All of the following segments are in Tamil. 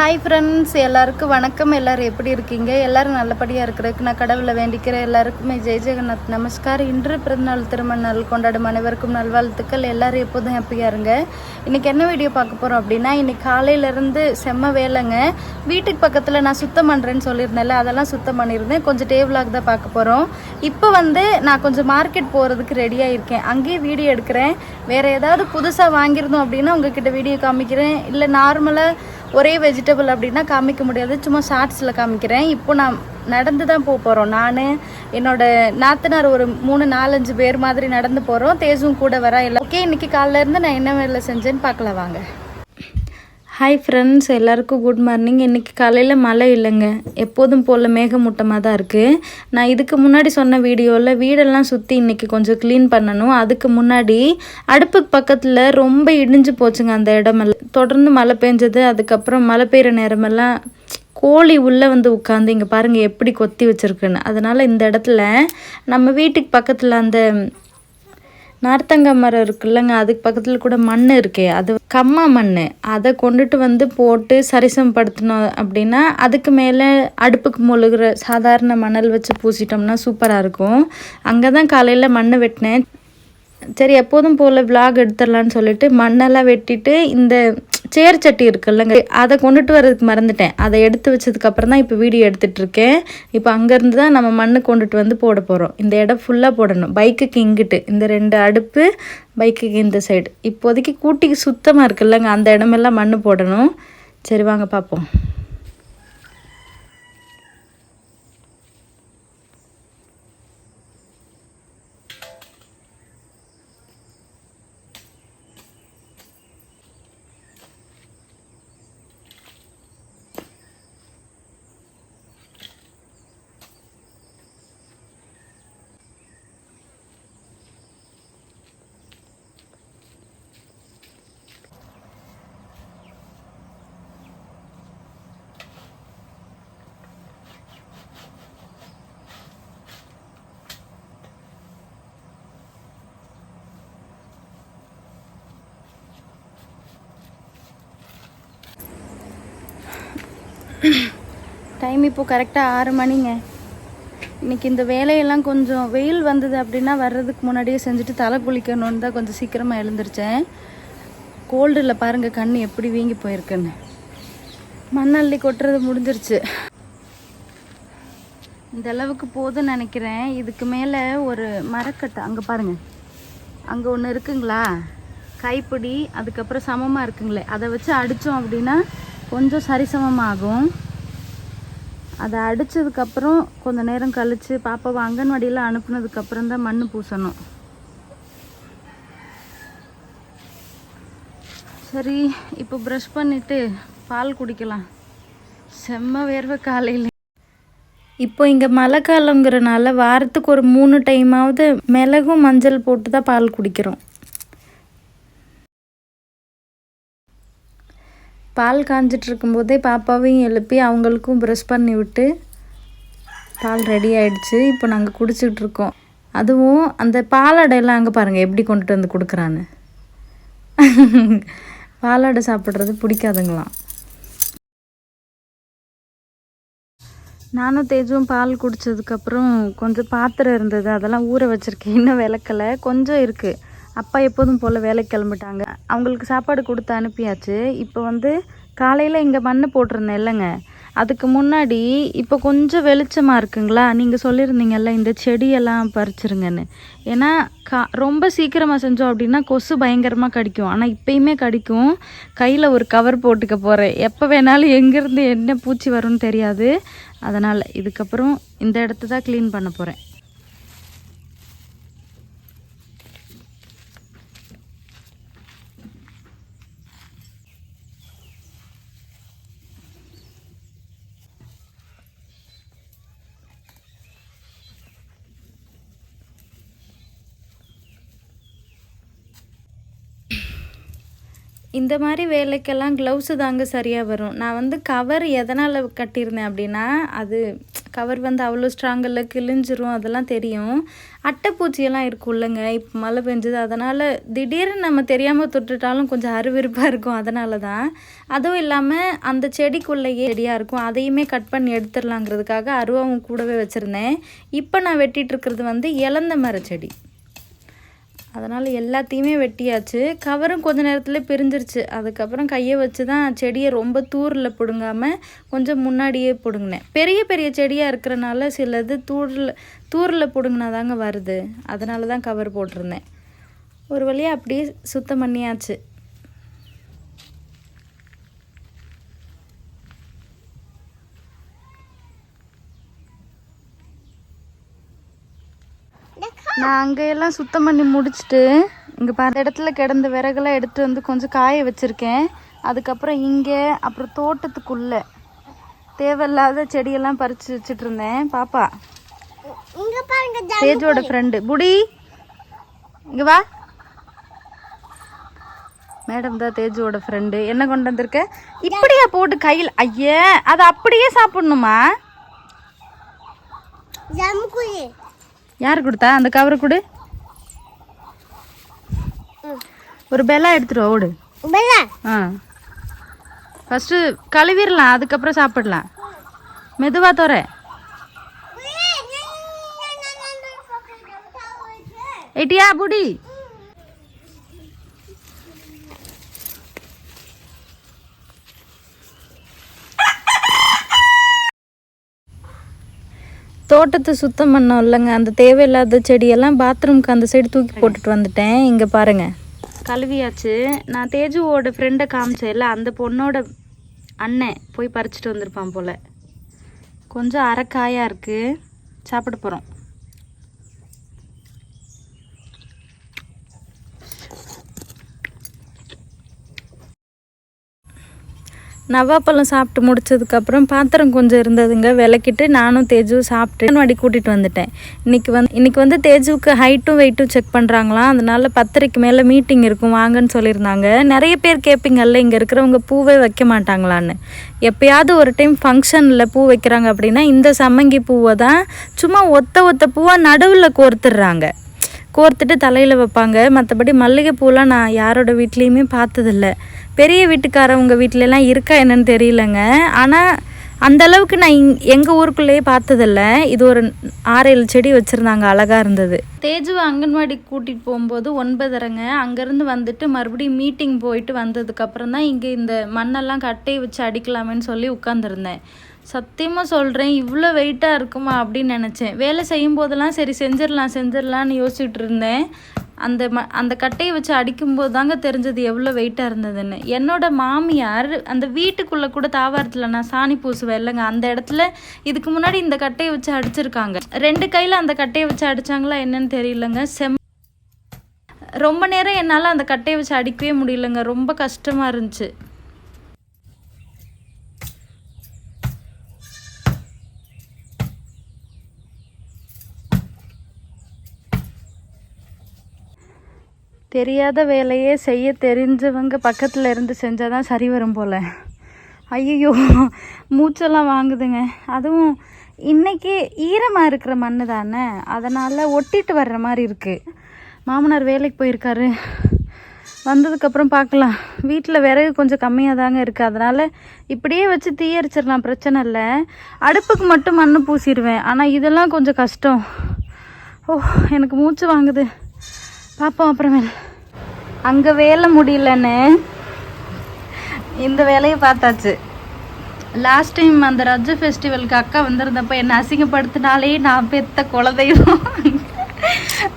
ஹாய் ஃப்ரெண்ட்ஸ் எல்லாருக்கும் வணக்கம். எல்லாரும் எப்படி இருக்கீங்க? எல்லோரும் நல்லபடியாக இருக்கிறதுக்கு நான் கடவுளை வேண்டிக்கிறேன். எல்லாருக்குமே ஜெய் ஜெகநாத் நமஸ்கார் இன்று பிறந்தநாள் திருமண நாள் கொண்டாடும் அனைவருக்கும் நல்வாழ்த்துக்கள். எல்லோரும் எப்போதும் ஹாப்பியாக இருங்க. இன்றைக்கி என்ன வீடியோ பார்க்க போகிறோம் அப்படின்னா இன்றைக்கி காலையிலேருந்து செம்ம வேலைங்க. வீட்டுக்கு பக்கத்தில் நான் சுத்தம் பண்ணுறேன்னு சொல்லியிருந்தேன்ல அதெல்லாம் சுத்தம் பண்ணியிருந்தேன். கொஞ்சம் டேபிளாக தான் பார்க்க போகிறோம் இப்போ வந்து நான் கொஞ்சம் மார்க்கெட் போகிறதுக்கு ரெடியாக இருக்கேன் அங்கேயே வீடியோ எடுக்கிறேன். வேறு ஏதாவது புதுசாக வாங்கியிருந்தோம் அப்படின்னா உங்ககிட்ட வீடியோ காமிக்கிறேன். இல்லை நார்மலாக ஒரே வெஜிடபிள் அப்படின்னா காமிக்க முடியாது. சும்மா ஷார்ட்ஸில் காமிக்கிறேன். இப்போ நான் நடந்து தான் போக போகிறோம் நான் என்னோட நாத்தனார் ஒரு மூணு நாலஞ்சு பேர் மாதிரி நடந்து போகிறோம் தேஜும் கூட வர எல்லாம் ஓகே இன்னைக்கு காலைல இருந்து நான் என்ன வேலை செஞ்சேன்னு பார்க்கலாம் வாங்க. ஹாய் ஃப்ரெண்ட்ஸ் எல்லாருக்கும் குட் மார்னிங் இன்றைக்கி காலையில் மழை இல்லைங்க. எப்போதும் போல் மேகமூட்டமாக தான் இருக்குது நான் இதுக்கு முன்னாடி சொன்ன வீடியோவில் வீடெல்லாம் சுற்றி இன்றைக்கி கொஞ்சம் க்ளீன் பண்ணணும். அதுக்கு முன்னாடி அடுப்புக்கு பக்கத்தில் ரொம்ப இடிஞ்சு போச்சுங்க அந்த இடமெல்லாம். தொடர்ந்து மழை பெஞ்சது அதுக்கப்புறம் மழை பெய்கிற நேரமெல்லாம் கோழி உள்ளே வந்து உட்காந்து இங்கே பாருங்கள் எப்படி கொத்தி வச்சுருக்குன்னு. அதனால் இந்த இடத்துல நம்ம வீட்டுக்கு பக்கத்தில் அந்த நார்த்தங்காய் மரம் இருக்குல்லங்க. அதுக்கு பக்கத்தில் கூட மண் இருக்கே. அது கம்மா மண் அதை கொண்டுட்டு வந்து போட்டு சரிசமப்படுத்தினோம் அப்படின்னா அதுக்கு மேலே அடுப்புக்கு மொழுகிற சாதாரண மணல் வச்சு பூசிட்டோம்னா சூப்பராக இருக்கும். அங்கே தான் காலையில் மண் வெட்டினேன். சரி எப்போதும் போல் விலாக் எடுத்துடலான்னு சொல்லிட்டு மண்ணெல்லாம் வெட்டிட்டு இந்த சேர் சட்டி இருக்குல்லங்க. அதை கொண்டுட்டு வரதுக்கு மறந்துட்டேன். அதை எடுத்து வச்சதுக்கப்புறம் தான் இப்போ வீடியோ எடுத்துகிட்டு இருக்கேன். இப்போ அங்கேருந்து தான் நம்ம மண்ணு கொண்டுட்டு வந்து போட போகிறோம் இந்த இடம் ஃபுல்லாக போடணும். பைக்குக்கு இங்கிட்டு. இந்த ரெண்டு அடுப்பு பைக்குக்கு இந்த சைடு இப்போதைக்கு கூட்டிக்கு சுத்தமாக இருக்குல்லங்க. அந்த இடமெல்லாம் மண் போடணும். சரி வாங்க பார்ப்போம் டைம் இப்போ கரெக்டாக ஆறு மணிங்க. இன்னைக்கு இந்த வேலையெல்லாம் கொஞ்சம் வெயில் வந்தது அப்படின்னா வர்றதுக்கு முன்னாடியே செஞ்சுட்டு தலை குளிக்கணும்னு தான் கொஞ்சம் சீக்கிரமாக எழுந்திரிச்சேன். கோல்டில் பாருங்கள் கண் எப்படி வீங்கி போயிருக்குன்னு. மண்ணள்ளி கொட்டுறது முடிஞ்சிருச்சு. இந்த அளவுக்கு போதும்னு நினைக்கிறேன். இதுக்கு மேலே ஒரு மரக்கட்டை அங்கே பாருங்கள் அங்கே ஒன்று இருக்குங்களா? கைப்பிடி அதுக்கப்புறம் சமமாக இருக்குங்களே. அதை வச்சு அடித்தோம் அப்படின்னா கொஞ்சம் சரிசமமாகும். அதை அடித்ததுக்கப்புறம் கொஞ்சம் நேரம் கழித்து பாப்பாவை அங்கன்வாடியில் அனுப்புனதுக்கப்புறம் தான் மண் பூசணும். சரி இப்போ ப்ரஷ் பண்ணிவிட்டு பால் குடிக்கலாம். செம்ம வேர்வை காலையில். இப்போ இங்கே மழை காலங்கிறனால வாரத்துக்கு ஒரு மூணு டைமாவது மிளகும் மஞ்சள் போட்டு தான் பால் குடிக்கிறோம். பால் காஞ்சிட்டு இருக்கும்போதே பாப்பாவையும் எழுப்பி அவங்களுக்கும் ப்ரெஷ் பண்ணி விட்டு பால் ரெடி ஆயிடுச்சு. இப்போ நாங்கள் குடிச்சிட்டு இருக்கோம் அதுவும் அந்த பாலாடையெல்லாம் அங்கே பாருங்கள் எப்படி கொண்டுட்டு வந்து கொடுக்குறான்னு. பாலாடை சாப்பிட்றது பிடிக்காதுங்களாம். நானும் தேஜும் பால் குடித்ததுக்கப்புறம் கொஞ்சம் பாத்திரம் இருந்தது. அதெல்லாம் ஊற வச்சுருக்கேன். இன்னும் விளக்கலை. கொஞ்சம் இருக்குது அப்பா எப்போதும் போல் வேலைக்கு கிளம்பிட்டாங்க. அவங்களுக்கு சாப்பாடு கொடுத்து அனுப்பியாச்சு. இப்போ வந்து காலையில் இங்கே மண் போட்டிருந்தேன் இல்லைங்க. அதுக்கு முன்னாடி இப்போ கொஞ்சம் வெளிச்சமாக இருக்குங்களா? நீங்கள் சொல்லியிருந்தீங்கல்ல இந்த செடியெல்லாம் பறிச்சிருங்கன்னு. ஏன்னா கா ரொம்ப சீக்கிரமாக செஞ்சோம் அப்படின்னா கொசு பயங்கரமாக கடிக்கும். ஆனால் இப்பயுமே கடிக்கும். கையில் ஒரு கவர் போட்டுக்க போகிறேன் எப்போ வேணாலும் எங்கேருந்து என்ன பூச்சி வரும்னு தெரியாது. அதனால் இதுக்கப்புறம் இந்த இடத்த தான் க்ளீன் பண்ண போகிறேன் இந்த மாதிரி வேலைக்கெல்லாம் க்ளவுஸு தாங்க சரியாக வரும். நான் வந்து கவர் எதனால் கட்டியிருந்தேன் அப்படின்னா அது கவர் வந்து அவ்வளோ ஸ்ட்ராங் இல்லை கிழிஞ்சிரும் அதெல்லாம் தெரியும். அட்டைப்பூச்சியெல்லாம் இருக்கும் இல்லைங்க இப்போ மழை பெஞ்சது. அதனால் திடீர்னு நம்ம தெரியாமல் தொட்டுட்டாலும் கொஞ்சம் அருவிருப்பாக இருக்கும் அதனால தான். அதுவும் இல்லாமல் அந்த செடிக்குள்ளேயே செடியாக இருக்கும். அதையுமே கட் பண்ணி எடுத்துடலாங்கிறதுக்காக அருவாவும் கூடவே வச்சுருந்தேன். இப்போ நான் வெட்டிட்டு இருக்கிறது வந்து இலந்த மர செடி. அதனால் எல்லாத்தையுமே வெட்டியாச்சு. கவரும் கொஞ்ச நேரத்தில் பிரிஞ்சிருச்சு. அதுக்கப்புறம் கையை வச்சு தான் செடியை ரொம்ப தூரில் பிடுங்காமல் கொஞ்சம் முன்னாடியே பிடுங்கினேன். பெரிய பெரிய செடியாக இருக்கிறனால சிலது தூரில் தூரில் பிடுங்கினா தாங்க வருது. அதனால தான் கவர் போட்டிருந்தேன். ஒரு வழியாக அப்படியே சுத்தம் பண்ணியாச்சு. நான் அங்கேயெல்லாம் சுத்தம் பண்ணி முடிச்சுட்டு இங்கே பாரு இடத்துல கிடந்த விறகெல்லாம் எடுத்து வந்து கொஞ்சம் காய வச்சுருக்கேன். அதுக்கப்புறம் இங்கே அப்புறம் தோட்டத்துக்குள்ளே. தேவையில்லாத செடியெல்லாம் பறித்து வச்சுட்டு இருந்தேன். பாப்பா. தேஜோட ஃப்ரெண்டு புடி. இங்கே வா. மேடம் தான் தேஜுவோட ஃப்ரெண்டு என்ன கொண்டு வந்திருக்க? இப்படியா போட்டு கையில் ஐயே அதை அப்படியே சாப்பிடணுமா? ஜாமுக்குழி யார் கொடுத்தா அந்த கவரை கொடு ஒரு பெல்லா எடுத்துட்டு வா, ஓடு பெல்லா ஆ ஃபஸ்ட்டு கழுவிடலாம் அதுக்கப்புறம் சாப்பிடலாம் மெதுவா தோற ஏட்டியா புடி தோட்டத்தை சுத்தம் பண்ணோம் இல்லைங்க. அந்த தேவையில்லாத செடியெல்லாம் பாத்ரூம்க்கு அந்த சைடு தூக்கி போட்டுட்டு வந்துட்டேன். இங்கே பாருங்க. கழுவியாச்சு. நான் தேஜுவோட ஃப்ரெண்டை காமிச்சேன்ல அந்த பொண்ணோட அண்ணன் போய் பறிச்சுட்டு வந்திருப்பான் போல். கொஞ்சம் அரைக்காயாக இருக்குது சாப்பிட போகிறோம் நவாப்பழம் சாப்பிட்டு முடிச்சதுக்கப்புறம் பாத்திரம் கொஞ்சம் இருந்ததுங்க. விளக்கிட்டு நானும் தேஜு சாப்பிட்டு முன்னாடி கூட்டிகிட்டு வந்துட்டேன். இன்றைக்கி வந்து இன்றைக்கி வந்து தேஜுவுக்கு ஹைட்டும் வெயிட்டும் செக் பண்ணுறாங்களாம் அதனால் பத்தரைக்கு மேலே மீட்டிங் இருக்கும். வாங்கன்னு சொல்லியிருந்தாங்க. நிறைய பேர் கேட்பீங்கல்ல இங்கே இருக்கிறவங்க பூவே வைக்க மாட்டாங்களான்னு. எப்பயாவது ஒரு டைம் ஃபங்க்ஷனில் பூ வைக்கிறாங்க அப்படின்னா இந்த சம்மங்கி பூவை தான் சும்மா ஒத்த ஒத்த பூவாக நடுவில் கோர்த்துடுறாங்க. கோர்த்துட்டு தலையில் வைப்பாங்க. மற்றபடி மல்லிகைப்பூலாம் நான் யாரோட வீட்லேயுமே பார்த்ததில்ல. பெரிய வீட்டுக்காரவங்க வீட்டிலலாம் இருக்கா என்னன்னு தெரியலங்க. ஆனால் அந்த அளவுக்கு நான் இங் எங்கள் ஊருக்குள்ளேயே பார்த்ததில்ல. இது ஒரு ஆறேழு செடி வச்சுருந்தாங்க அழகாக இருந்தது. தேஜுவை அங்கன்வாடி கூட்டிகிட்டு போகும்போது ஒன்பதரைங்க. அங்கேருந்து வந்துட்டு மறுபடியும் மீட்டிங் போயிட்டு வந்ததுக்கப்புறம் தான் இங்கே இந்த மண்ணெல்லாம் கட்டையை வச்சு அடிக்கலாமேன்னு சொல்லி உட்காந்துருந்தேன் சத்தியமாக சொல்கிறேன் இவ்வளோ வெயிட்டாக இருக்குமா அப்படின்னு நினச்சேன். வேலை செய்யும் போதெல்லாம் சரி செஞ்சிடலாம் செஞ்சிடலான்னு யோசிச்சுட்டு இருந்தேன். அந்த ம அந்த கட்டையை வச்சு அடிக்கும்போது தாங்க தெரிஞ்சது எவ்வளோ வெயிட்டாக இருந்ததுன்னு. என்னோட மாமியார் அந்த வீட்டுக்குள்ளே கூட தாவாரத்தில் நான் சாணி பூசுவேன் இல்லைங்க. அந்த இடத்துல இதுக்கு முன்னாடி இந்த கட்டையை வச்சு அடிச்சிருக்காங்க. ரெண்டு கையில் அந்த கட்டையை வச்சு அடிச்சாங்களா என்னன்னு தெரியலங்க. செம் ரொம்ப நேரம் என்னால் அந்த கட்டையை வச்சு அடிக்கவே முடியலங்க. ரொம்ப கஷ்டமாக இருந்துச்சு. தெரியாத வேலையே செய்ய தெரிஞ்சவங்க பக்கத்தில் இருந்து செஞ்சால் தான் சரி வரும் போல். ஐயோ மூச்செல்லாம் வாங்குதுங்க. அதுவும் இன்றைக்கி ஈரமாக இருக்கிற மண்ணு தானே அதனால் ஒட்டிட்டு வர்ற மாதிரி இருக்குது மாமனார் வேலைக்கு போயிருக்காரு. வந்ததுக்கப்புறம் பார்க்கலாம். வீட்டில் விறகு கொஞ்சம் கம்மியாக தாங்க இருக்குது அதனால் இப்படியே வச்சு தீயரிச்சிடலாம் பிரச்சனை இல்லை. அடுப்புக்கு மட்டும் மண் பூசிடுவேன். ஆனால் இதெல்லாம் கொஞ்சம் கஷ்டம். ஓ எனக்கு மூச்சு வாங்குது. பார்ப்போம் அப்புறமேல். அங்கே வேலை முடியலன்னு இந்த வேலையை பார்த்தாச்சு. லாஸ்ட் டைம் அந்த ரஜ ஃபெஸ்டிவலுக்கு அக்கா வந்திருந்தப்போ என்னை அசிங்கப்படுத்தினாலே நான் பெத்த குலதெய்வம்.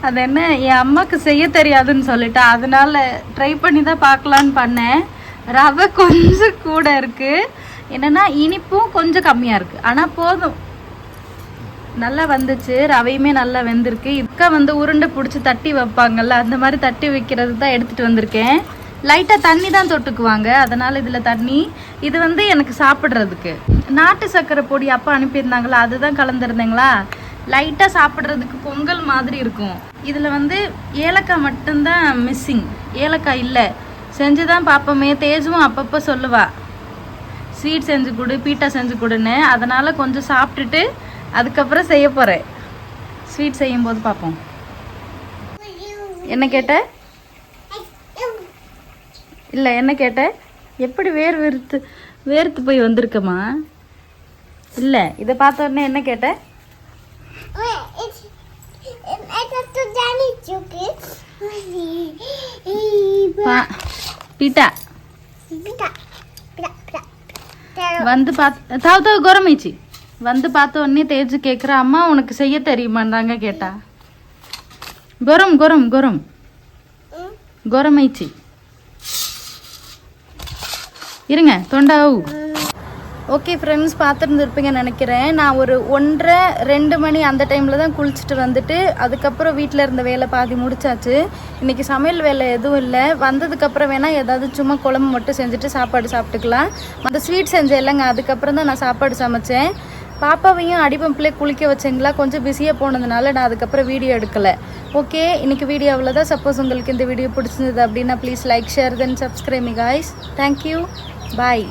அது என்ன என் அம்மாவுக்கு செய்ய தெரியாதுன்னு சொல்லிட்டா. அதனால ட்ரை பண்ணி தான் பார்க்கலான்னு பண்ணேன். ரவை கொஞ்சம் கூட இருக்குது என்னென்னா இனிப்பும் கொஞ்சம் கம்மியாக இருக்குது ஆனால் போதும். நல்லா வந்துச்சு ரவையுமே நல்லா வெந்திருக்கு. இக்கா வந்து உருண்டை பிடிச்சி தட்டி வைப்பாங்கல்ல அந்த மாதிரி தட்டி வைக்கிறது தான் எடுத்துகிட்டு வந்திருக்கேன். லைட்டாக தண்ணி தான் தொட்டுக்குவாங்க அதனால் இதில் தண்ணி. இது வந்து எனக்கு சாப்பிட்றதுக்கு. நாட்டு சர்க்கரை பொடி அப்போ அனுப்பியிருந்தாங்களா அதுதான் கலந்துருந்தேங்களா? லைட்டாக சாப்பிட்றதுக்கு பொங்கல் மாதிரி இருக்கும். இதில் வந்து ஏலக்காய் மட்டும்தான் மிஸ்ஸிங் ஏலக்காய் இல்லை. செஞ்சு தான் பார்ப்போமே தேஜும் அப்பப்போ சொல்லுவாள் ஸ்வீட் செஞ்சு கொடு பீட்டா செஞ்சு கொடுன்னு. அதனால் கொஞ்சம் சாப்பிட்டுட்டு அதுக்கப்புறம் செய்ய போகிறேன் ஸ்வீட் செய்யும்போது பார்ப்போம். என்ன கேட்ட? இல்லை என்ன கேட்ட? எப்படி வேர் வெறுத்து வேர்த்து போய் வந்திருக்கமா? இல்லை இதை பார்த்த உடனே என்ன கேட்ட? பீட்டா. வந்து பார்த்து தாவு தாவு குரமிச்சு. வந்து பார்த்த உடனே தேஜு கேட்குற அம்மா உனக்கு செய்ய தெரியுமான்றாங்க கேட்டா. குரம் குரம் குரம். குரமைச்சி. இருங்க தொண்டாவு ஓகே ஃப்ரெண்ட்ஸ் பார்த்துருந்துருப்பீங்க நினைக்கிறேன். நான் ஒரு ஒன்றரை ரெண்டு மணி அந்த டைமில் தான் குளிச்சுட்டு வந்துட்டு அதுக்கப்புறம் வீட்டில் இருந்த வேலை பாதி முடிச்சாச்சு. இன்றைக்கி சமையல் வேலை எதுவும் இல்லை. வந்ததுக்கப்புறம் வேணால் ஏதாவது சும்மா குழம்பு மட்டும் செஞ்சுட்டு சாப்பாடு சாப்பிட்டுக்கலாம். அந்த ஸ்வீட் செஞ்சேன் இல்லைங்க அதுக்கப்புறம் தான் நான் சாப்பாடு சமைச்சேன். பாப்பாவையும் அடிப்பம்பிலே குளிக்க வச்சேங்களா? கொஞ்சம் பிஸியாக போனதுனால நான் அதுக்கப்புறம் வீடியோ எடுக்கலை. ஓகே இன்றைக்கி வீடியோ அவ்வளோதான் சப்போஸ் உங்களுக்கு இந்த வீடியோ பிடிச்சிருந்தது அப்படின்னா please like share then subscribing me guys thank you bye